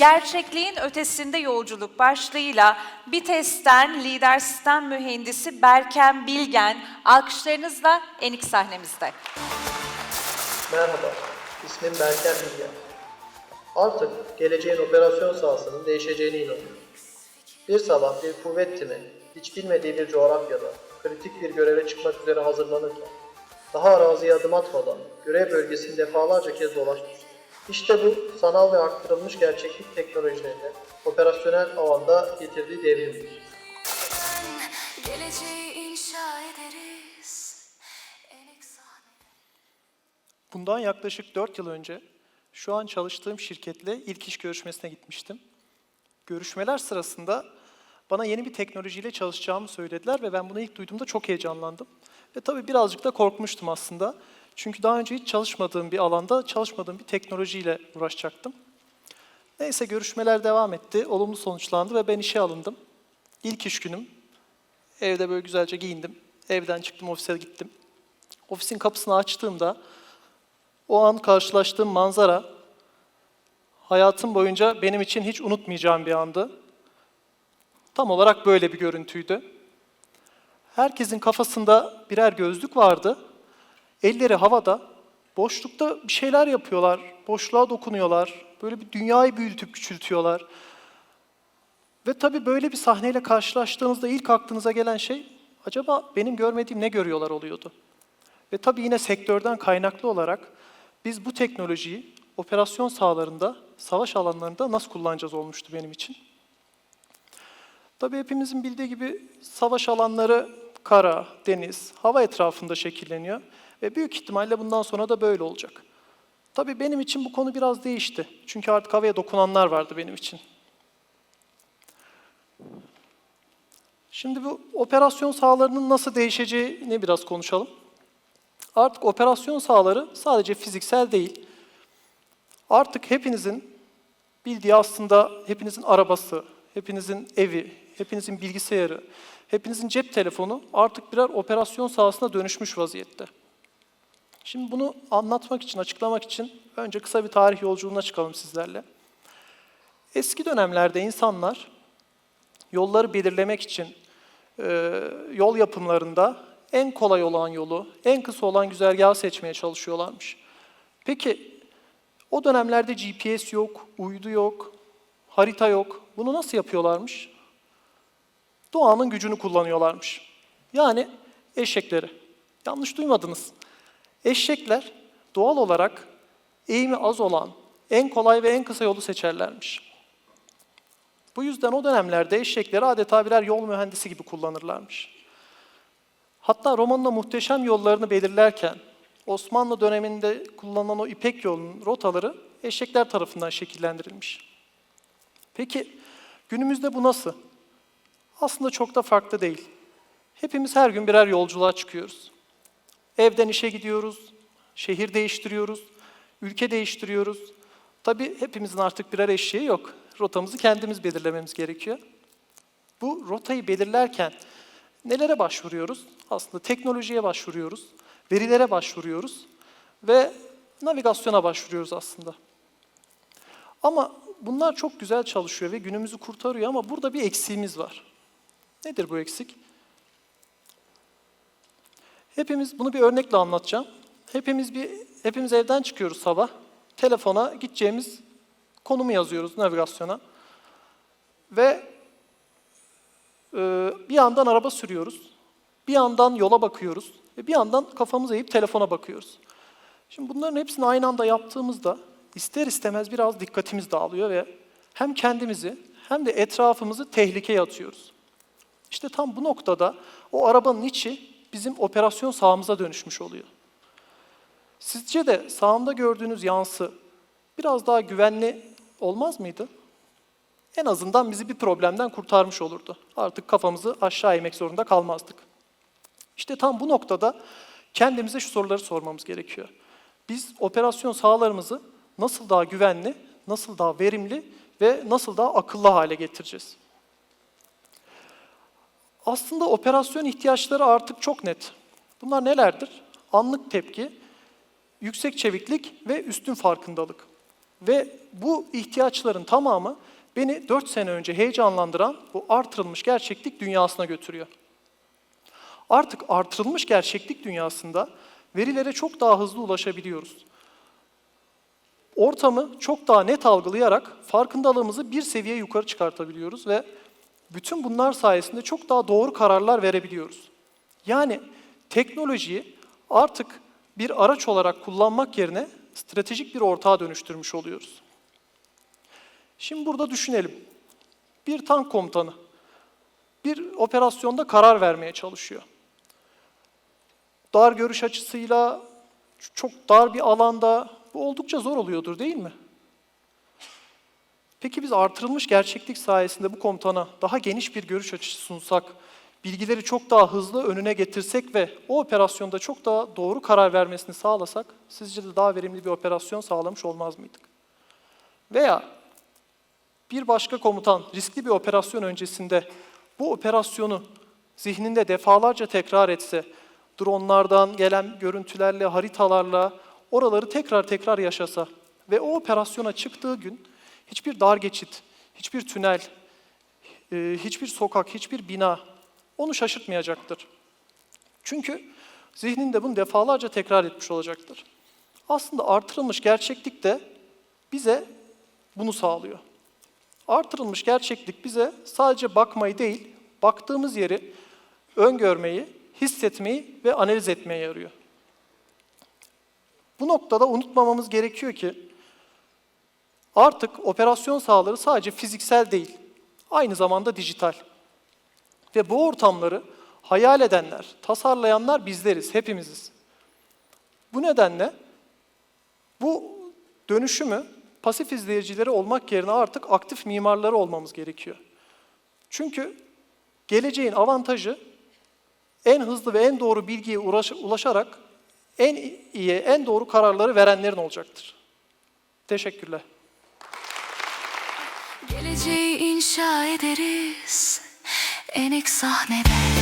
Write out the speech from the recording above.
Gerçekliğin ötesinde yolculuk başlığıyla BİTES'ten lider sistem mühendisi Berkem Bilgen alkışlarınızla Enik sahnemizde. Merhaba, ismim Berker Bilgen. Artık geleceğin operasyon sahasının değişeceğine inanıyorum. Bir sabah bir kuvvet timi, hiç bilmediği bir coğrafyada kritik bir göreve çıkmak üzere hazırlanırken, daha araziye adım atmadan görev bölgesini defalarca kez dolaşmıştır. İşte bu, sanal ve arttırılmış gerçeklik teknolojilerinin operasyonel alanda getirdiği devrimdir. Bundan yaklaşık 4 yıl önce şu an çalıştığım şirketle ilk iş görüşmesine gitmiştim. Görüşmeler sırasında bana yeni bir teknolojiyle çalışacağımı söylediler ve ben bunu ilk duyduğumda çok heyecanlandım. Ve tabii birazcık da korkmuştum aslında. Çünkü daha önce hiç çalışmadığım bir alanda, çalışmadığım bir teknolojiyle uğraşacaktım. Neyse görüşmeler devam etti, olumlu sonuçlandı ve ben işe alındım. İlk iş günüm, evde böyle güzelce giyindim. Evden çıktım, ofise gittim. Ofisin kapısını açtığımda o an karşılaştığım manzara hayatım boyunca benim için hiç unutmayacağım bir andı. Tam olarak böyle bir görüntüydü. Herkesin kafasında birer gözlük vardı. Elleri havada, boşlukta bir şeyler yapıyorlar, boşluğa dokunuyorlar. Böyle bir dünyayı büyütüp küçültüyorlar. Ve tabii böyle bir sahneyle karşılaştığınızda ilk aklınıza gelen şey, acaba benim görmediğim ne görüyorlar oluyordu. Ve tabii yine sektörden kaynaklı olarak biz bu teknolojiyi operasyon sahalarında, savaş alanlarında nasıl kullanacağız olmuştu benim için. Tabii hepimizin bildiği gibi savaş alanları kara, deniz, hava etrafında şekilleniyor ve büyük ihtimalle bundan sonra da böyle olacak. Tabii benim için bu konu biraz değişti. Çünkü artık havaya dokunanlar vardı benim için. Şimdi bu operasyon sahalarının nasıl değişeceğini biraz konuşalım. Artık operasyon sahaları sadece fiziksel değil. Artık hepinizin bildiği aslında hepinizin arabası, hepinizin evi, hepinizin bilgisayarı, hepinizin cep telefonu artık birer operasyon sahasına dönüşmüş vaziyette. Şimdi bunu anlatmak için, açıklamak için önce kısa bir tarih yolculuğuna çıkalım sizlerle. Eski dönemlerde insanlar yolları belirlemek için e, yol yapımlarında en kolay olan yolu, en kısa olan güzergahı seçmeye çalışıyorlarmış. Peki o dönemlerde GPS yok, uydu yok, harita yok. Bunu nasıl yapıyorlarmış? Doğanın gücünü kullanıyorlarmış. Yani eşekleri. Yanlış duymadınız. Eşekler doğal olarak eğimi az olan, en kolay ve en kısa yolu seçerlermiş. Bu yüzden o dönemlerde eşekleri adeta birer yol mühendisi gibi kullanırlarmış. Hatta romanın o muhteşem yollarını belirlerken Osmanlı döneminde kullanılan o İpek yolunun rotaları eşekler tarafından şekillendirilmiş. Peki günümüzde bu nasıl? Aslında çok da farklı değil. Hepimiz her gün birer yolculuğa çıkıyoruz. Evden işe gidiyoruz, şehir değiştiriyoruz, ülke değiştiriyoruz. Tabii hepimizin artık birer eşeği yok. Rotamızı kendimiz belirlememiz gerekiyor. Bu rotayı belirlerken nelere başvuruyoruz? Aslında teknolojiye başvuruyoruz, verilere başvuruyoruz ve navigasyona başvuruyoruz aslında. Ama bunlar çok güzel çalışıyor ve günümüzü kurtarıyor ama burada bir eksiğimiz var. Nedir bu eksik? Hepimiz bunu bir örnekle anlatacağım. Hepimiz bir hepimiz evden çıkıyoruz sabah. Telefona gideceğimiz konumu yazıyoruz navigasyona. Ve e, bir yandan araba sürüyoruz. Bir yandan yola bakıyoruz ve bir yandan kafamızı eğip telefona bakıyoruz. Şimdi bunların hepsini aynı anda yaptığımızda ister istemez biraz dikkatimiz dağılıyor ve hem kendimizi hem de etrafımızı tehlikeye atıyoruz. İşte tam bu noktada o arabanın içi bizim operasyon sahamıza dönüşmüş oluyor. Sizce de sağımda gördüğünüz yansı biraz daha güvenli olmaz mıydı? En azından bizi bir problemden kurtarmış olurdu. Artık kafamızı aşağı eğmek zorunda kalmazdık. İşte tam bu noktada kendimize şu soruları sormamız gerekiyor. Biz operasyon sahalarımızı nasıl daha güvenli, nasıl daha verimli ve nasıl daha akıllı hale getireceğiz? Aslında operasyon ihtiyaçları artık çok net. Bunlar nelerdir? Anlık tepki, yüksek çeviklik ve üstün farkındalık. Ve bu ihtiyaçların tamamı beni 4 sene önce heyecanlandıran bu artırılmış gerçeklik dünyasına götürüyor. Artık artırılmış gerçeklik dünyasında verilere çok daha hızlı ulaşabiliyoruz. Ortamı çok daha net algılayarak farkındalığımızı bir seviye yukarı çıkartabiliyoruz ve bütün bunlar sayesinde çok daha doğru kararlar verebiliyoruz. Yani teknolojiyi artık bir araç olarak kullanmak yerine stratejik bir ortağa dönüştürmüş oluyoruz. Şimdi burada düşünelim. Bir tank komutanı bir operasyonda karar vermeye çalışıyor. Dar görüş açısıyla çok dar bir alanda bu oldukça zor oluyordur değil mi? Peki biz artırılmış gerçeklik sayesinde bu komutana daha geniş bir görüş açısı sunsak, bilgileri çok daha hızlı önüne getirsek ve o operasyonda çok daha doğru karar vermesini sağlasak, sizce de daha verimli bir operasyon sağlamış olmaz mıydık? Veya bir başka komutan riskli bir operasyon öncesinde bu operasyonu zihninde defalarca tekrar etse, dronlardan gelen görüntülerle, haritalarla oraları tekrar tekrar yaşasa ve o operasyona çıktığı gün hiçbir dar geçit, hiçbir tünel, e, hiçbir sokak, hiçbir bina onu şaşırtmayacaktır. Çünkü zihninde bunu defalarca tekrar etmiş olacaktır. Aslında artırılmış gerçeklik de bize bunu sağlıyor. Artırılmış gerçeklik bize sadece bakmayı değil, baktığımız yeri öngörmeyi, hissetmeyi ve analiz etmeye yarıyor. Bu noktada unutmamamız gerekiyor ki artık operasyon sahaları sadece fiziksel değil, aynı zamanda dijital. Ve bu ortamları hayal edenler, tasarlayanlar bizleriz, hepimiziz. Bu nedenle bu dönüşümü pasif izleyicileri olmak yerine artık aktif mimarları olmamız gerekiyor. Çünkü geleceğin avantajı en hızlı ve en doğru bilgiye ulaşarak en iyi, en doğru kararları verenlerin olacaktır. Teşekkürler. Geleceği inşa ederiz. En ilk sahnede